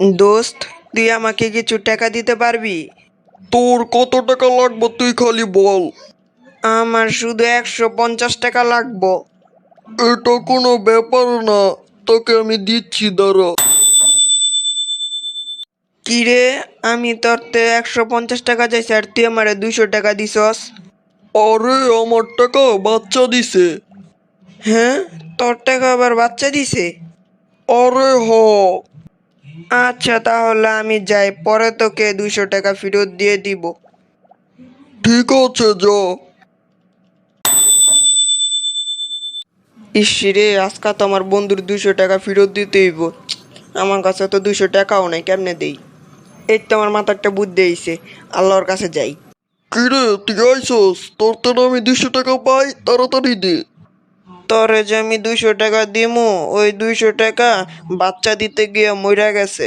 দোস্ত তুই আমাকে কিছু টাকা দিতে পারবি? তোর কত টাকা লাগবে তুই খালি বল। আমার শুধু একশো পঞ্চাশ টাকা লাগবো। এটা কোনো ব্যাপার না তোকে আমি দিচ্ছি দাঁড়া। কিরে আমি তোর তো একশো পঞ্চাশ টাকা চাইছি আর তুই আমারে দুইশো টাকা দিছস? আরে আমার টাকা বাচ্চা দিছে। হ্যাঁ তোর টাকা আবার বাচ্চা দিছে? আরে হ। আচ্ছা তাহলে আমি যাই। পরে তোকে দুইশো টাকা ফেরত দিয়ে দিব। ঠিক আছে যা। ইসিরে আজকা তো আমার বন্ধুর দুইশো টাকা ফেরত দিতে হইব। আমার কাছে তো দুইশো টাকাও নাই কেমনে দেই? এই তো আমার মাথার একটা বুদ্ধি হইছে আল্লাহর কাছে যাই। কিরে তুই আইসস তোর তো আমি দুশো টাকা পাই তাড়াতাড়ি দে। তোরে যে আমি দুইশো টাকা দিমু ওই দুইশো টাকা বাচ্চা দিতে গিয়ে মইরা গেছে।